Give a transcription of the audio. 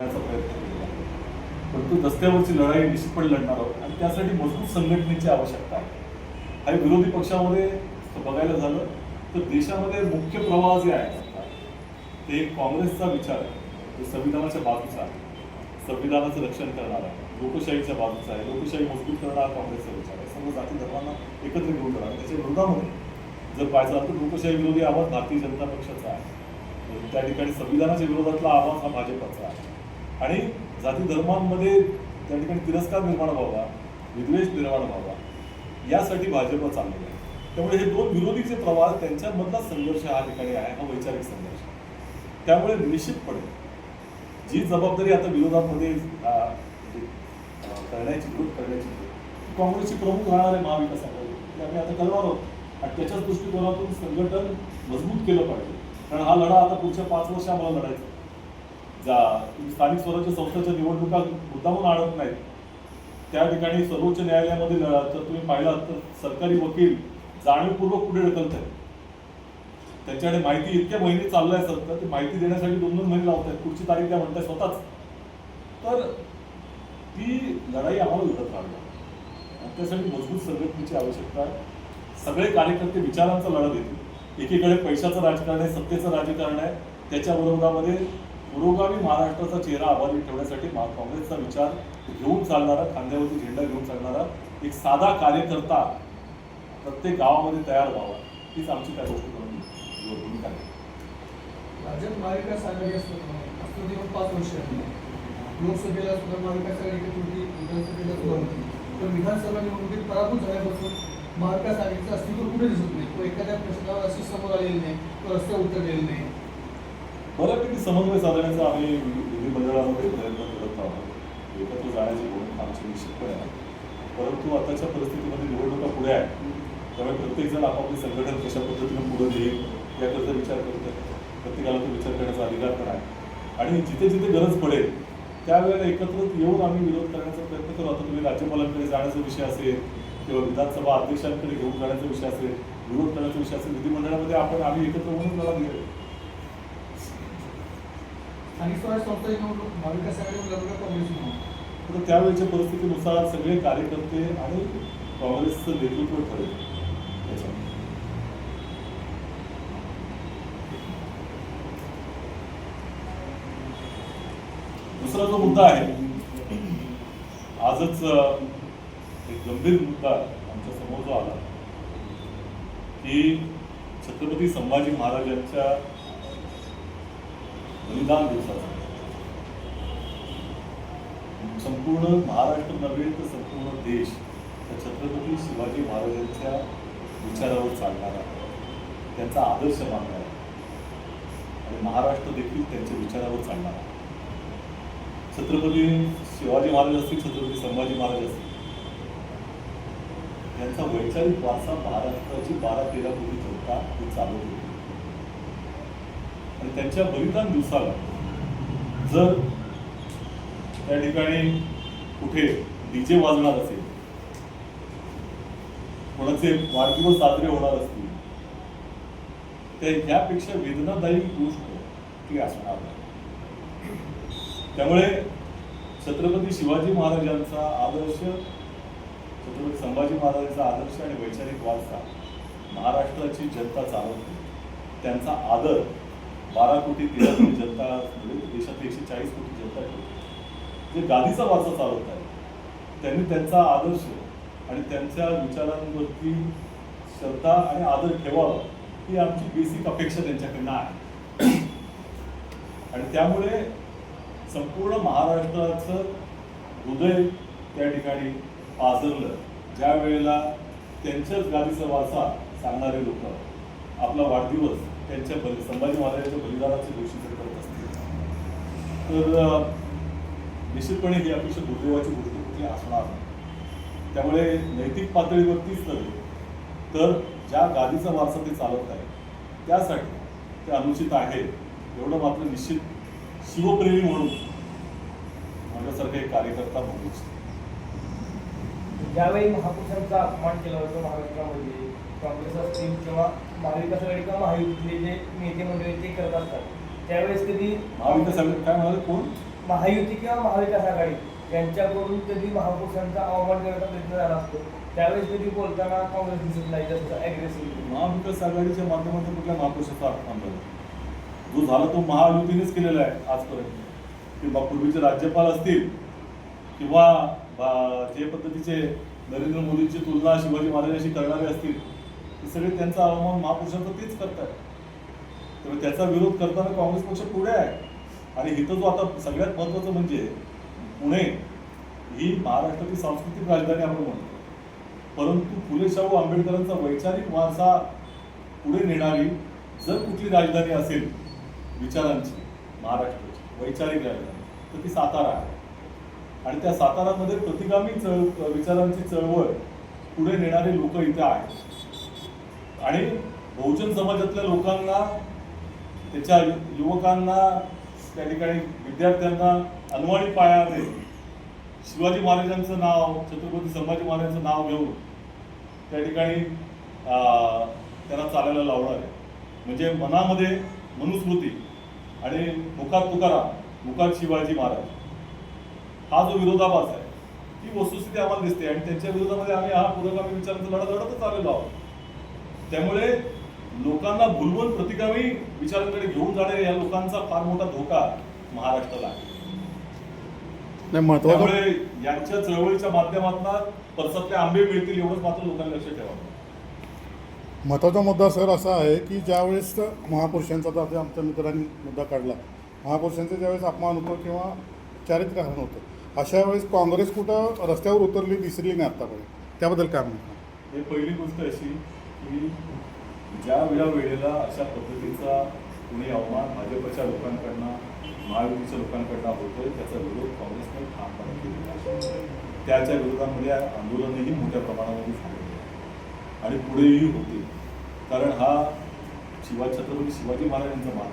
करण्याचा प्रयत्न केला परंतु रस्त्यावरची लढाई निश्चितपणे लढणार आहोत. आणि त्यासाठी मजबूत संघटनेची आवश्यकता आहे. आणि विरोधी पक्षामध्ये बघायला झालं तर देशामध्ये मुख्य प्रवाह जे आहे ते काँग्रेसचा विचार आहे. तो संविधानाच्या बाजूचा आहे. संविधानाचं रक्षण करणारा आहे. लोकशाहीच्या बाजूचा आहे. लोकशाही मजबूत करणारा काँग्रेसचा विचार आहे. सर्व जाती धर्मांना एकत्र घेऊन जाणार त्याच्या विरोधामध्ये जर पाहिजे तर लोकशाही विरोधी आवाज भारतीय जनता पक्षाचा आहे. त्या ठिकाणी संविधानाच्या विरोधातला आवाज हा भाजपचा आहे. आणि जाती धर्मांमध्ये त्या ठिकाणी तिरस्कार निर्माण व्हावा विद्वेष निर्माण व्हावा यासाठी भाजप चाललेलं आहे. त्यामुळे हे दोन विरोधीचे प्रवास त्यांच्यामधला संघर्ष हा ठिकाणी आहे हा वैचारिक संघर्ष. त्यामुळे निश्चितपणे जी जबाबदारी आता विरोधामध्ये म्हणजे, करण्याची विरोध करण्याची काँग्रेसची प्रमुख राहणार आहे महाविकास आघाडी आम्ही आता करणार आहोत. आणि त्याच्याच दृष्टिकोनातून संघटन मजबूत केलं पाहिजे. कारण हा लढा आता पुढच्या पाच वर्ष आम्हाला लढायचा जा. तुम्ही स्थानिक स्वराज्य संस्थेच्या निवडणुका मुद्दामून आणत नाहीत. त्या ठिकाणी सर्वोच्च न्यायालयामध्ये लढा जर तुम्ही पाहिलात तर सरकारी वकील जाणीवपूर्वक पुढे ढकलत आहेत. त्यांच्याकडे माहिती इतक्या महिने चाललाय सर तर ती माहिती देण्यासाठी दोन दोन महिने लावत आहेत. पुढची तारीख त्या म्हणताय स्वतःच. तर ती लढाई आम्हाला लढत राहावी आणि त्यासाठी मजबूत संघटनेची आवश्यकता आहे. सगळे कार्यकर्ते विचारांचा लढा देतील. एकीकडे पैशाचं राजकारण आहे सत्तेचं राजकारण आहे. त्याच्या विरोधामध्ये पुरोगामी महाराष्ट्राचा चेहरा आबाधित ठेवण्यासाठी काँग्रेसचा विचार घेऊन चालणारा खांद्यावरती झेंडा घेऊन चालणारा एक साधा कार्यकर्ता प्रत्येक गावामध्ये तयार व्हावा हीच आमची त्या गोष्टी भूमिका आहे. राज्यात महाविकास आघाडी असतो असतो पाच वर्ष आहे. लोकसभेला सुद्धा महाविकास आघाडी होती विधानसभेला सुद्धा होती. तर विधानसभा निवडणुकीत पराभूत झाल्यापासून महाविकास आघाडीचं अस्तित्व कुठे दिसत नाही? तो एखाद्या प्रश्नावर अशी समोर आलेली नाही तो रस्त्यावर उतरलेला नाही. बऱ्यापैकी समन्वय साधण्याचा आम्ही विधिमंडळामध्ये प्रयत्न करत आहोत. एकत्र जाण्याची भूमिका आमची निश्चितपणे आहे. परंतु आताच्या परिस्थितीमध्ये निवडणुका पुढे आहे त्यामुळे प्रत्येकजण आपापले संघटन कशा पद्धतीने पुढे देईल याकरता विचार करत आहे प्रत्येकाला तो विचार करण्याचा अधिकार पण आहे. आणि जिथे जिथे गरज पडेल त्यावेळेला एकत्र येऊन आम्ही विरोध करण्याचा प्रयत्न करू. आता तुम्ही राज्यपालांकडे जाण्याचा विषय असेल किंवा विधानसभा अध्यक्षांकडे घेऊन जाण्याचा विषय असेल विरोध करण्याचा विषय असेल विधिमंडळामध्ये आपण आम्ही एकत्र म्हणून लढा दिलेला स्थानिक स्वराज्य संस्थेची निवडणूक महाविकास आघाडी तर त्यावेळेच्या परिस्थितीनुसार सगळे कार्यकर्ते आणि काँग्रेसचं नेतृत्व ठरेल. त्याच्यामध्ये. दुसरा जो मुद्दा आहे आजच एक गंभीर मुद्दा आमच्यासमोर जो आला की छत्रपती संभाजी महाराजांच्या बलिदान दिवसाचा. संपूर्ण महाराष्ट्र नव्हे तर संपूर्ण देश त्या छत्रपती शिवाजी महाराजांच्या विचारावर चालणारा त्यांचा आदर्श मानणारा आणि महाराष्ट्र देखील त्यांच्या विचारावर चालणारा छत्रपती शिवाजी महाराज असतील छत्रपती संभाजी महाराज असतील. त्यांचा वैचारिक वारसा महाराष्ट्राची बारा तेरा कोटी जनता ते चालवत होती. आणि त्यांच्या बलिदान दिवसाला जर त्या ठिकाणी कुठे डीजे वाजणार असेल कोणाचे वाढदिवस साजरे होणार असतील तर ह्यापेक्षा वेदनादायी गोष्ट ती असणार नाही. त्यामुळे छत्रपती शिवाजी महाराजांचा आदर्श छत्रपती संभाजी महाराजांचा आदर्श आणि वैचारिक वारसा महाराष्ट्राची जनता चालवते. त्यांचा आदर बारा कोटी तेरा कोटी जनता म्हणजे देशातली एकशे चाळीस कोटी जनता जे गादीचा वारसा चालवत आहे त्यांनी त्यांचा आदर्श आणि त्यांच्या विचारांवरती श्रद्धा आणि आदर ठेवावा ही आमची बेसिक अपेक्षा त्यांच्याकडनं आहे. आणि त्यामुळे संपूर्ण महाराष्ट्राचं हृदय त्या ठिकाणी पाजरलं ज्या वेळेला त्यांच्याच गादीचा वारसा सांगणारे लोक आपला वाढदिवस त्यांच्या बलि संभाजी महाराजांच्या बलिदानाच्या दिवशी जर करत असतील तर निश्चितपणे ही अतिशय दुर्दैवाची गोष्ट कुठली असणार नाही त्यामुळे नैतिक पातळीवरतीच नव्हे तर ज्या गादीचा वारसा ते चालवत आहे त्यासाठी ते अनुचित आहे एवढं मात्र निश्चित शिवप्रेमी म्हणून माझ्यासारखे एक कार्यकर्ता म्हणू इच्छितो. ज्यावेळी महापुरुषांचा अपमान केला होता महाराष्ट्रामध्ये काँग्रेस असतील किंवा महाविकास आघाडी किंवा महायुतीतले जे नेते मंडळी ते करत असतात. त्यावेळेस कधी महाविकास आघाडी काय म्हणाले? कोण? महायुती किंवा महाविकास आघाडी यांच्याकडून कधी महापुरुषांचा अवमान करण्याचा प्रयत्न झाला असतो? त्यावेळेस कधी बोलताना काँग्रेस दिसत नाही जास्त अग्रेसिव्ह महाविकास आघाडीच्या माध्यमातून कुठल्या महापुरुषाचा अपमान झाला? जो झाला तो महायुतीनेच केलेला आहे आजपर्यंत. किंवा पूर्वीचे राज्यपाल असतील किंवा जे पद्धतीचे नरेंद्र मोदींची तुलना शिवाजी महाराजांशी करणारे असतील ते सगळे त्यांचा अवमान महापुरुषांचा तेच करतात त्यामुळे त्याचा विरोध करताना काँग्रेस पक्ष पुढे आहे. आणि इथं जो आता सगळ्यात महत्त्वाचं म्हणजे पुणे ही महाराष्ट्राची सांस्कृतिक राजधानी आपण म्हणतो. परंतु फुले शाहू आंबेडकरांचा वैचारिक वारसा पुढे नेणारी जर कुठली राजधानी असेल विचारांची महाराष्ट्राची वैचारिक राजधानी तर ती सातारा आहे. आणि त्या सातारामध्ये प्रतिगामी चळ विचारांची चळवळ पुढे नेणारे लोक इथे आहेत. आणि बहुजन समाजातल्या लोकांना त्याच्या युवकांना त्या ठिकाणी विद्यार्थ्यांना अनवाणी पायाने शिवाजी महाराजांचं नाव छत्रपती संभाजी महाराजांचं नाव घेऊन त्या ठिकाणी अं, त्यांना चालायला लावणार आहे. म्हणजे मनामध्ये मनुस्मृती आणि मुखात तुकाराम मुखात शिवाजी महाराज. हा जो विरोधाभास आहे ही वस्तुस्थिती आम्हाला दिसते आणि त्यांच्या विरोधामध्ये आम्ही हा पुरोगामी विचारांचा लढा लढतच आलेलो आहोत. त्यामुळे लोकांना भुलवून प्रतिगामी विचारांकडे घेऊन जाणे या लोकांचा फार मोठा धोका महाराष्ट्राला आहे. महत्वाचं त्यामुळे यांच्या चळवळीच्या माध्यमातून परसातले आंबे मिळतील एवढंच मात्र लोकांनी लक्ष ठेवावं. महत्त्वाचा मुद्दा सर असा आहे की ज्यावेळेस महापुरुषांचा तर आमच्या मित्रांनी मुद्दा काढला. महापुरुषांचा ज्यावेळेस अपमान होतो किंवा चारित्र्यहरण होतं अशा वेळेस काँग्रेस कुठं रस्त्यावर उतरली दिसली नाही आत्तापर्यंत त्याबद्दल काय म्हणतात हे पहिली गोष्ट अशी की ज्या वेळा वेळेला अशा पद्धतीचा कुणी अवमान भाजपच्या लोकांकडनं महायुतीच्या लोकांकडनं होतोय त्याचा विरोध काँग्रेसने ठामपणे केलेला त्याच्या विरोधामध्ये आंदोलनही मोठ्या प्रमाणामध्ये झालेले आहे. आणि पुढेही होते कारण हा शिवा छत्रपती शिवाजी महाराजांचा मान